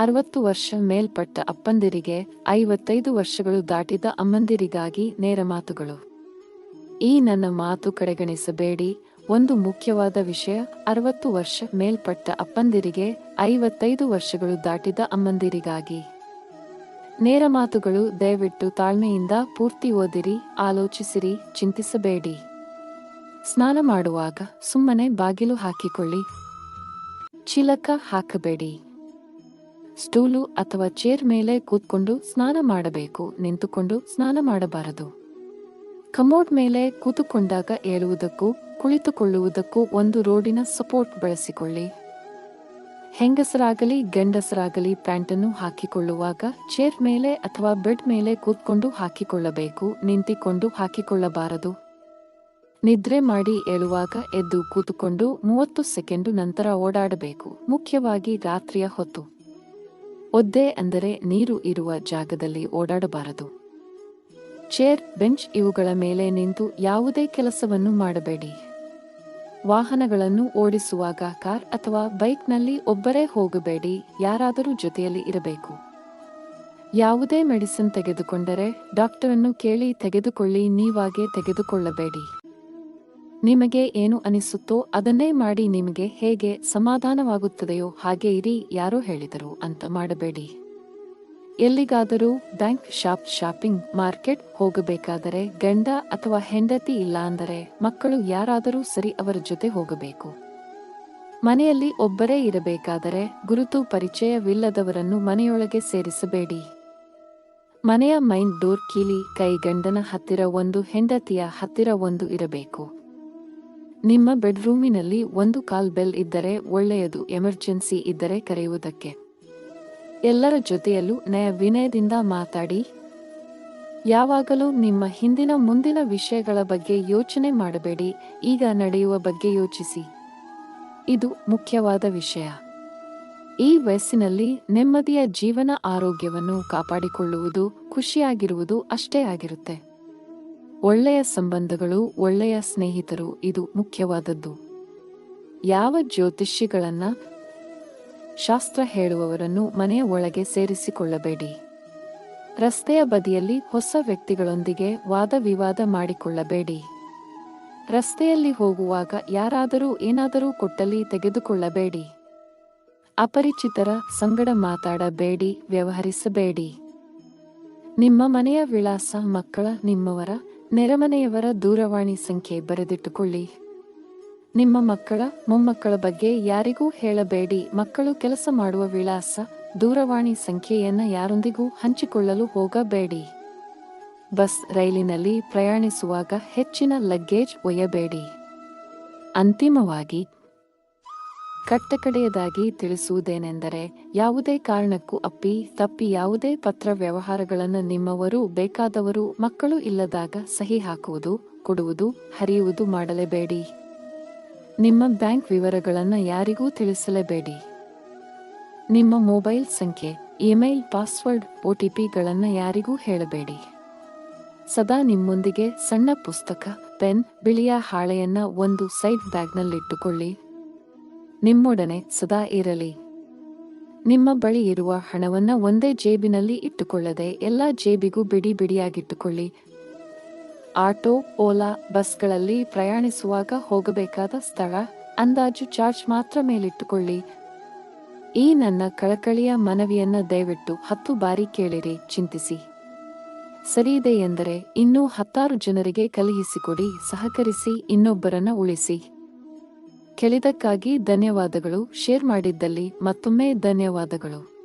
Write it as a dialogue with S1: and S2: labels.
S1: ಅರವತ್ತು ವರ್ಷ ಮೇಲ್ಪಟ್ಟ ಅಪ್ಪಂದಿರಿಗೆ ಐವತ್ತೈದು ವರ್ಷಗಳು ದಾಟಿದ ಅಮ್ಮಂದಿರಿಗಾಗಿ ನೇರ ಮಾತುಗಳು. ಈ ನನ್ನ ಮಾತು ಕಡೆಗಣಿಸಬೇಡಿ. ಒಂದು ಮುಖ್ಯವಾದ ವಿಷಯ, ಅರವತ್ತು ವರ್ಷ ಮೇಲ್ಪಟ್ಟ ಅಪ್ಪಂದಿರಿಗೆ ಐವತ್ತೈದು ವರ್ಷಗಳು ದಾಟಿದ ಅಮ್ಮಂದಿರಿಗಾಗಿ. ನೇರ ಮಾತುಗಳು, ದಯವಿಟ್ಟು ತಾಳ್ಮೆಯಿಂದ ಪೂರ್ತಿ ಓದಿರಿ, ಆಲೋಚಿಸಿರಿ, ಚಿಂತಿಸಬೇಡಿ. ಸ್ನಾನ ಮಾಡುವಾಗ ಸುಮ್ಮನೆ ಬಾಗಿಲು ಹಾಕಿಕೊಳ್ಳಿ. ಚಿಲಕ ಹಾಕಬೇಡಿ. ಸ್ಟೂಲು ಅಥವಾ ಚೇರ್ ಮೇಲೆ ಕೂತ್ಕೊಂಡು ಸ್ನಾನ ಮಾಡಬೇಕು, ನಿಂತುಕೊಂಡು ಸ್ನಾನ ಮಾಡಬಾರದು. ಕಮೋಡ್ ಮೇಲೆ ಕೂತುಕೊಂಡಾಗ ಏಳುವುದಕ್ಕೂ, ಕುಳಿತುಕೊಳ್ಳುವುದಕ್ಕೂ ಒಂದು ರೋಡಿನ ಸಪೋರ್ಟ್ ಬಳಸಿಕೊಳ್ಳಿ. ಹೆಂಗಸರಾಗಲಿ, ಗಂಡಸರಾಗಲಿ ಪ್ಯಾಂಟನ್ನು ಹಾಕಿಕೊಳ್ಳುವಾಗ ಚೇರ್ ಮೇಲೆ ಅಥವಾ ಬೆಡ್ ಮೇಲೆ ಕೂತ್ಕೊಂಡು ಹಾಕಿಕೊಳ್ಳಬೇಕು, ನಿಂತಿಕೊಂಡು ಹಾಕಿಕೊಳ್ಳಬಾರದು. ನಿದ್ರೆ ಮಾಡಿ ಏಳುವಾಗ ಎದ್ದು ಕೂತುಕೊಂಡು ಮೂವತ್ತು ಸೆಕೆಂಡು ನಂತರ ಓಡಾಡಬೇಕು, ಮುಖ್ಯವಾಗಿ ರಾತ್ರಿಯ ಹೊತ್ತು. ಒದ್ದೆ ಅಂದರೆ ನೀರು ಇರುವ ಜಾಗದಲ್ಲಿ ಓಡಾಡಬಾರದು. ಚೇರ್, ಬೆಂಚ್ ಇವುಗಳ ಮೇಲೆ ನಿಂತು ಯಾವುದೇ ಕೆಲಸವನ್ನು ಮಾಡಬೇಡಿ. ವಾಹನಗಳನ್ನು ಓಡಿಸುವಾಗ ಕಾರ್ ಅಥವಾ ಬೈಕ್ನಲ್ಲಿ ಒಬ್ಬರೇ ಹೋಗಬೇಡಿ, ಯಾರಾದರೂ ಜೊತೆಯಲ್ಲಿ ಇರಬೇಕು. ಯಾವುದೇ ಮೆಡಿಸಿನ್ ತೆಗೆದುಕೊಂಡರೆ ಡಾಕ್ಟರನ್ನು ಕೇಳಿ ತೆಗೆದುಕೊಳ್ಳಿ, ನೀವಾಗೆ ತೆಗೆದುಕೊಳ್ಳಬೇಡಿ. ನಿಮಗೆ ಏನು ಅನಿಸುತ್ತೋ ಅದನ್ನೇ ಮಾಡಿ ನಿಮಗೆ ಹೇಗೆ ಸಮಾಧಾನವಾಗುತ್ತದೆಯೋ ಹಾಗೆ ಇರಿ, ಯಾರೋ ಹೇಳಿದರು ಅಂತ ಮಾಡಬೇಡಿ. ಎಲ್ಲಿಗಾದರೂ ಬ್ಯಾಂಕ್ ಶಾಪ್ ಶಾಪಿಂಗ್ ಮಾರ್ಕೆಟ್ ಹೋಗಬೇಕಾದರೆ ಗಂಡ ಅಥವಾ ಹೆಂಡತಿ ಇಲ್ಲ ಅಂದರೆ ಮಕ್ಕಳು ಯಾರಾದರೂ ಸರಿ ಅವರ ಜೊತೆ ಹೋಗಬೇಕು. ಮನೆಯಲ್ಲಿ ಒಬ್ಬರೇ ಇರಬೇಕಾದರೆ ಗುರುತು ಪರಿಚಯವಿಲ್ಲದವರನ್ನು ಮನೆಯೊಳಗೆ ಸೇರಿಸಬೇಡಿ. ಮನೆಯ ಮೈಂಡ್ ಡೋರ್ ಕೀಲಿ ಕೈ ಗಂಡನ ಹತ್ತಿರ ಒಂದು ಹೆಂಡತಿಯ ಹತ್ತಿರ ಒಂದು ಇರಬೇಕು. ನಿಮ್ಮ ಬೆಡ್ರೂಮಿನಲ್ಲಿ ಒಂದು ಕಾಲ್ ಬೆಲ್ ಇದ್ದರೆ ಒಳ್ಳೆಯದು, ಎಮರ್ಜೆನ್ಸಿ ಇದ್ದರೆ ಕರೆಯುವುದಕ್ಕೆ. ಎಲ್ಲರ ಜೊತೆಯಲ್ಲೂ ನಯ ವಿನಯದಿಂದ ಮಾತಾಡಿ. ಯಾವಾಗಲೂ ನಿಮ್ಮ ಹಿಂದಿನ ಮುಂದಿನ ವಿಷಯಗಳ ಬಗ್ಗೆ ಯೋಚನೆ ಮಾಡಬೇಡಿ, ಈಗ ನಡೆಯುವ ಬಗ್ಗೆ ಯೋಚಿಸಿ. ಇದು ಮುಖ್ಯವಾದ ವಿಷಯ. ಈ ವಯಸ್ಸಿನಲ್ಲಿ ನೆಮ್ಮದಿಯ ಜೀವನ ಆರೋಗ್ಯವನ್ನು ಕಾಪಾಡಿಕೊಳ್ಳುವುದು ಖುಷಿಯಾಗಿರುವುದು ಅಷ್ಟೇ ಆಗಿರುತ್ತೆ. ಒಳ್ಳೆಯ ಸಂಬಂಧಗಳು, ಒಳ್ಳೆಯ ಸ್ನೇಹಿತರು, ಇದು ಮುಖ್ಯವಾದದ್ದು. ಯಾವ ಜ್ಯೋತಿಷಿಗಳನ್ನ ಶಾಸ್ತ್ರ ಹೇಳುವವರನ್ನು ಮನೆಯ ಒಳಗೆ ಸೇರಿಸಿಕೊಳ್ಳಬೇಡಿ. ರಸ್ತೆಯ ಬದಿಯಲ್ಲಿ ಹೊಸ ವ್ಯಕ್ತಿಗಳೊಂದಿಗೆ ವಾದ ವಿವಾದ ಮಾಡಿಕೊಳ್ಳಬೇಡಿ. ರಸ್ತೆಯಲ್ಲಿ ಹೋಗುವಾಗ ಯಾರಾದರೂ ಏನಾದರೂ ಕೊಟ್ಟಲ್ಲಿ ತೆಗೆದುಕೊಳ್ಳಬೇಡಿ. ಅಪರಿಚಿತರ ಸಂಗಡ ಮಾತಾಡಬೇಡಿ, ವ್ಯವಹರಿಸಬೇಡಿ. ನಿಮ್ಮ ಮನೆಯ ವಿಳಾಸ ಮಕ್ಕಳ, ನಿಮ್ಮವರ ನೆರೆಮನೆಯವರ ದೂರವಾಣಿ ಸಂಖ್ಯೆ ಬರೆದಿಟ್ಟುಕೊಳ್ಳಿ. ನಿಮ್ಮ ಮಕ್ಕಳ, ಮೊಮ್ಮಕ್ಕಳ ಬಗ್ಗೆ ಯಾರಿಗೂ ಹೇಳಬೇಡಿ. ಮಕ್ಕಳು ಕೆಲಸ ಮಾಡುವ ವಿಳಾಸ, ದೂರವಾಣಿ ಸಂಖ್ಯೆಯನ್ನ ಯಾರೊಂದಿಗೂ ಹಂಚಿಕೊಳ್ಳಲು ಹೋಗಬೇಡಿ. ಬಸ್ ರೈಲಿನಲ್ಲಿ ಪ್ರಯಾಣಿಸುವಾಗ ಹೆಚ್ಚಿನ ಲಗ್ಗೇಜ್ ಒಯ್ಯಬೇಡಿ. ಅಂತಿಮವಾಗಿ ಕಟ್ಟಕಡೆಯದಾಗಿ ತಿಳಿಸುವುದೇನೆಂದರೆ, ಯಾವುದೇ ಕಾರಣಕ್ಕೂ ಅಪ್ಪಿ ತಪ್ಪಿ ಯಾವುದೇ ಪತ್ರ ವ್ಯವಹಾರಗಳನ್ನು ನಿಮ್ಮವರು ಬೇಕಾದವರು ಮಕ್ಕಳು ಇಲ್ಲದಾಗ ಸಹಿ ಹಾಕುವುದು, ಕೊಡುವುದು, ಹರಿಯುವುದು ಮಾಡಲೇಬೇಡಿ. ನಿಮ್ಮ ಬ್ಯಾಂಕ್ ವಿವರಗಳನ್ನು ಯಾರಿಗೂ ತಿಳಿಸಲೇಬೇಡಿ. ನಿಮ್ಮ ಮೊಬೈಲ್ ಸಂಖ್ಯೆ, ಇಮೇಲ್ ಪಾಸ್ವರ್ಡ್ ಒಟಿಪಿಗಳನ್ನು ಯಾರಿಗೂ ಹೇಳಬೇಡಿ. ಸದಾ ನಿಮ್ಮೊಂದಿಗೆ ಸಣ್ಣ ಪುಸ್ತಕ, ಪೆನ್, ಬಿಳಿಯ ಹಾಳೆಯನ್ನ ಒಂದು ಸೈಡ್ ಬ್ಯಾಗ್ನಲ್ಲಿಟ್ಟುಕೊಳ್ಳಿ. ನಿಮ್ಮೊಡನೆ ಸದಾ ಇರಲಿ. ನಿಮ್ಮ ಬಳಿ ಇರುವ ಹಣವನ್ನು ಒಂದೇ ಜೇಬಿನಲ್ಲಿ ಇಟ್ಟುಕೊಳ್ಳದೆ ಎಲ್ಲ ಜೇಬಿಗೂ ಬಿಡಿ ಬಿಡಿಯಾಗಿಟ್ಟುಕೊಳ್ಳಿ. ಆಟೋ, ಓಲಾ, ಬಸ್ಗಳಲ್ಲಿ ಪ್ರಯಾಣಿಸುವಾಗ ಹೋಗಬೇಕಾದ ಸ್ಥಳ, ಅಂದಾಜು ಚಾರ್ಜ್ ಮಾತ್ರ ಮೇಲಿಟ್ಟುಕೊಳ್ಳಿ. ಈ ನನ್ನ ಕಳಕಳಿಯ ಮನವಿಯನ್ನ ದಯವಿಟ್ಟು ಹತ್ತು ಬಾರಿ ಕೇಳಿರಿ, ಚಿಂತಿಸಿ. ಸರಿಯಿದೆ ಎಂದರೆ ಇನ್ನೂ ಹತ್ತಾರು ಜನರಿಗೆ ಕಲಹಿಸಿಕೊಡಿ ಸಹಕರಿಸಿ, ಇನ್ನೊಬ್ಬರನ್ನ ಉಳಿಸಿ. ಕೆಳಿದಕ್ಕಾಗಿ ಧನ್ಯವಾದಗಳು. ಶೇರ್ ಮಾಡಿದ್ದಲ್ಲಿ ಮತ್ತೊಮ್ಮೆ ಧನ್ಯವಾದಗಳು.